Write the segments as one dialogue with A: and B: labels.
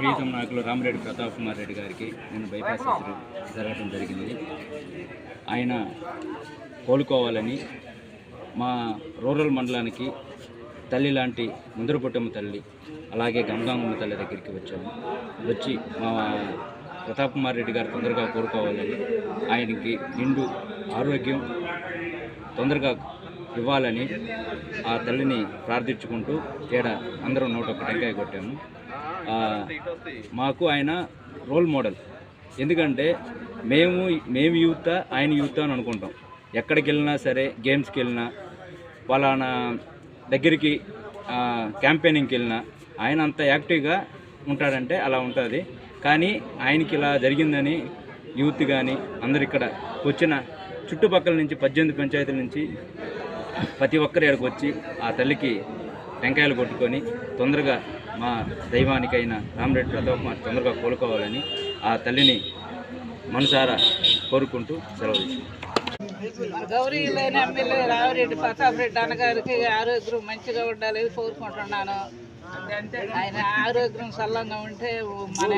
A: ప్రీతం నాయకులు రామిరెడ్డి ప్రతాప్ కుమార్ రెడ్డి గారికి నేను బైపాస్ సర్జరీ జరగడం జరిగింది. ఆయన కోలుకోవాలని మా రూరల్ మండలానికి తల్లి లాంటి ముందరపుట్టమ్మ తల్లి అలాగే గంగాంగమ్మ తల్లి దగ్గరికి వచ్చాము. వచ్చి మా ప్రతాప్ కుమార్ రెడ్డి గారు తొందరగా కోరుకోవాలని ఆయనకి నిండు ఆరోగ్యం తొందరగా ఇవ్వాలని ఆ తల్లిని ప్రార్థించుకుంటూ తేడ అందరం నూట ఒక్క టెంకాయ కొట్టాము. మాకు ఆయన రోల్ మోడల్. ఎందుకంటే మేము మేము యూత్ ఆయన యూత్ అని అనుకుంటాం. ఎక్కడికి వెళ్ళినా సరే గేమ్స్కి వెళ్ళినా పలానా దగ్గరికి క్యాంపెయినింగ్కి వెళ్ళినా ఆయన అంత యాక్టివ్గా ఉంటాడంటే అలా ఉంటుంది. కానీ ఆయనకి ఇలా జరిగిందని యూత్ కానీ అందరు ఇక్కడ వచ్చిన చుట్టుపక్కల నుంచి పద్దెనిమిది పంచాయతీల నుంచి ప్రతి ఒక్కరు ఇక్కడికి వచ్చి ఆ తల్లికి టెంకాయలు కొట్టుకొని తొందరగా మా దైవానికైన రామరెడ్డి ప్రతాప్ కుమార్ తొందరగా కోలుకోవాలని ఆ తల్లిని మనసారా కోరుకుంటూ సెలవు
B: లేని ఎమ్మెల్యే రావిరెడ్డి ప్రతాప్ రెడ్డి అన్నగారికి ఆరోగ్యం మంచిగా ఉండాలని కోరుకుంటున్నాను. ఆయన ఆరోగ్యం సల్లంగా ఉంటే మన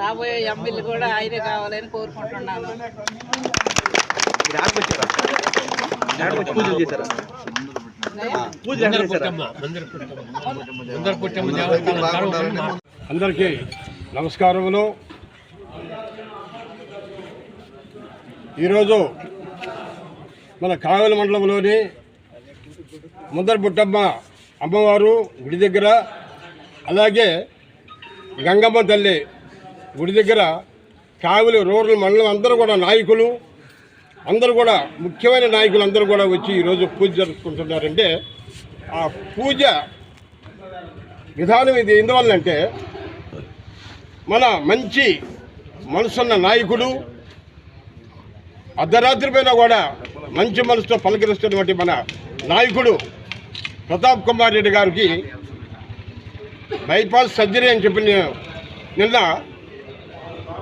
B: రాబోయే ఎమ్మెల్యే కూడా ఆయనే కావాలని కోరుకుంటున్నాను.
C: అందరికీ నమస్కారములు ఈరోజు మన కావలి మండలంలోని ముందర బుట్టమ్మ అమ్మవారు గుడి దగ్గర అలాగే గంగమ్మ తల్లి గుడి దగ్గర కావలి రూరల్ మండలం అందరూ కూడా నాయకులు అందరూ కూడా ముఖ్యమైన నాయకులు అందరూ కూడా వచ్చి ఈరోజు పూజ జరుపుకుంటున్నారంటే ఆ పూజ విధానం ఇది ఎందువల్లంటే మన మంచి మనసున్న నాయకుడు అర్ధరాత్రి పైన కూడా మంచి మనసుతో పలకరిస్తున్నటువంటి మన నాయకుడు ప్రతాప్ కుమార్ రెడ్డి గారికి బైపాస్ సర్జరీ అని చెప్పి నిన్న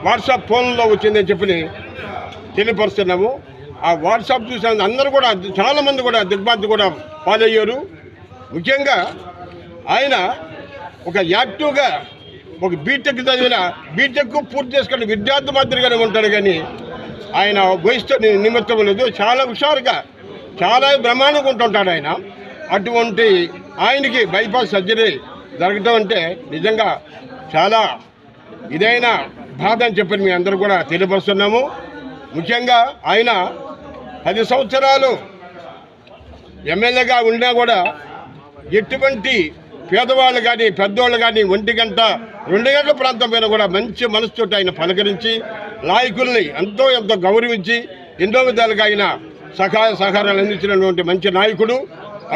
C: వాట్సాప్ ఫోన్లో వచ్చిందని చెప్పి తెలియపరుస్తున్నాము. ఆ వాట్సాప్ చూసిన అందరూ కూడా చాలామంది కూడా దిగ్బాధి కూడా పాలయ్యారు. ముఖ్యంగా ఆయన ఒక యాక్టివ్గా ఒక బీటెక్ చదివిన బీటెక్ పూర్తి చేసుకున్న విద్యార్థి మాదిరిగానే ఉంటాడు కానీ ఆయన వయసుతో నిమిత్తం లేదు. చాలా హుషారుగా చాలా బ్రహ్మాండంగా ఉంటుంటాడు ఆయన. అటువంటి ఆయనకి బైపాస్ సర్జరీ జరగటం అంటే నిజంగా చాలా ఇదైన బాధ అని చెప్పి మీ అందరూ కూడా తెలియపరుస్తున్నాము. ముఖ్యంగా ఆయన పది సంవత్సరాలు ఎమ్మెల్యేగా ఉన్నా కూడా ఎటువంటి పేదవాళ్ళు కానీ పెద్దవాళ్ళు కానీ ఒంటి గంట రెండు గంటల ప్రాంతం పైన కూడా మంచి మనసుతో ఆయన పలకరించి నాయకుల్ని ఎంతో ఎంతో గౌరవించి ఎన్నో విధాలుగా ఆయన సహాయ సహకారాలు అందించినటువంటి మంచి నాయకుడు.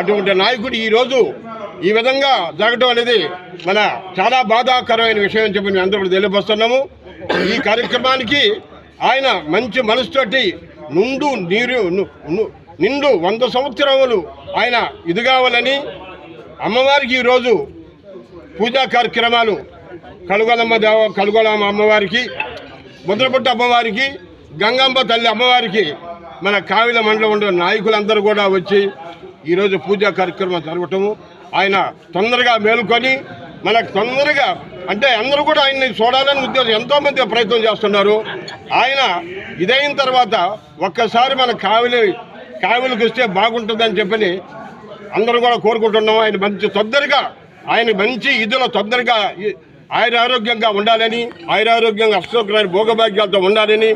C: అటువంటి నాయకుడు ఈరోజు ఈ విధంగా జరగడం అనేది మన చాలా బాధాకరమైన విషయం అని చెప్పి మేము అందరూ కూడా తెలియపరుస్తున్నాము. ఈ కార్యక్రమానికి ఆయన మంచి మనసుతోటి నుండు నీరు ను- ను- నిండు వంద సంవత్సరములు ఆయన ఇది కావాలని అమ్మవారికి ఈరోజు పూజా కార్యక్రమాలు. కలుగోలమ్మ దేవ కలుగోలమ్మ అమ్మవారికి ముద్రపుట్ట అమ్మవారికి గంగమ్మ తల్లి అమ్మవారికి మన కావిల మండలం ఉండే నాయకులందరూ కూడా వచ్చి ఈరోజు పూజా కార్యక్రమం జరగటము. ఆయన తొందరగా మేలుకొని మనకు తొందరగా అంటే అందరూ కూడా ఆయన్ని చూడాలని ఉద్దేశం ఎంతోమంది ప్రయత్నం చేస్తున్నారు. ఆయన ఇదైన తర్వాత ఒక్కసారి మన కావిలి కావిలికి వస్తే బాగుంటుందని చెప్పని అందరూ కూడా కోరుకుంటున్నాం. ఆయన మంచి తొందరగా ఆయన మంచి ఇదిలో తొందరగా ఆయన ఆరోగ్యంగా ఉండాలని ఆయన ఆరోగ్యంగా అక్షోకరాని భోగభాగ్యాలతో ఉండాలని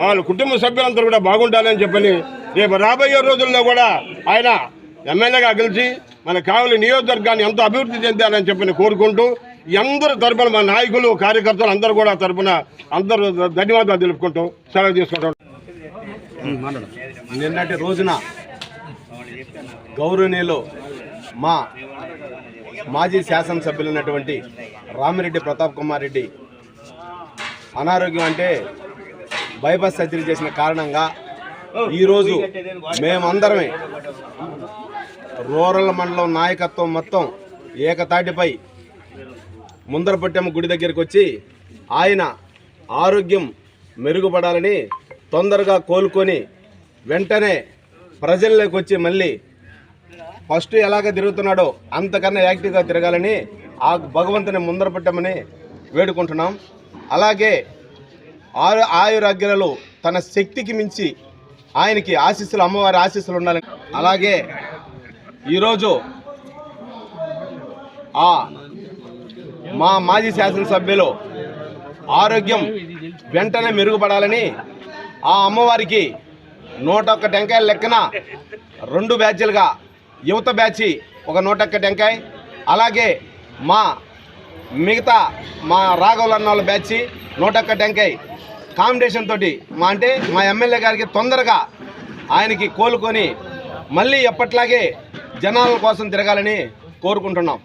C: వాళ్ళ కుటుంబ సభ్యులందరూ కూడా బాగుండాలని చెప్పని రేపు రాబోయే రోజుల్లో కూడా ఆయన ఎమ్మెల్యేగా గెలిచి మన కావలి నియోజకవర్గాన్ని ఎంతో అభివృద్ధి చెందాలని చెప్పని కోరుకుంటూ అందరి తరపున మా నాయకులు కార్యకర్తలు అందరూ కూడా తరపున అందరూ ధన్యవాదాలు తెలుపుకుంటూ సెలవు తీసుకుంటాం.
D: నిన్నటి రోజున గౌరవనీయులు మా మాజీ శాసనసభ్యులైనటువంటి రామిరెడ్డి ప్రతాప్ కుమార్ రెడ్డి అనారోగ్యం అంటే బైపాస్ సర్జరీ చేసిన కారణంగా ఈరోజు మేమందరమే రూరల్ మండలం నాయకత్వం మొత్తం ఏకతాటిపై ముందరపట్టెమ్మ గుడి దగ్గరికి వచ్చి ఆయన ఆరోగ్యం మెరుగుపడాలని తొందరగా కోలుకొని వెంటనే ప్రజల్లోకి వచ్చి మళ్ళీ ఫస్ట్ ఎలాగ తిరుగుతున్నాడో అంతకన్నా యాక్టివ్గా తిరగాలని ఆ భగవంతుని ముందర పెట్టమని వేడుకుంటున్నాం. అలాగే ఆరు ఆయురాగ్యలలో తన శక్తికి మించి ఆయనకి ఆశీస్సులు అమ్మవారి ఆశీస్సులు ఉండాలని. అలాగే ఈరోజు ఆ మా మాజీ శాసనసభ్యులు ఆరోగ్యం వెంటనే మెరుగుపడాలని ఆ అమ్మవారికి నూట ఒక్క టెంకాయల లెక్కన రెండు బ్యాచ్లుగా యువత బ్యాచి ఒక నూట ఒక్క టెంకాయ అలాగే మా మిగతా మా రాఘవులన్న వాళ్ళ బ్యాచి నూట ఒక్క టెంకాయ. కాంబినేషన్ తోటి మా అంటే మా ఎమ్మెల్యే గారికి తొందరగా ఆయనకి కోలుకొని మళ్ళీ ఎప్పట్లాగే జనాల కోసం తిరగాలని కోరుకుంటున్నాం.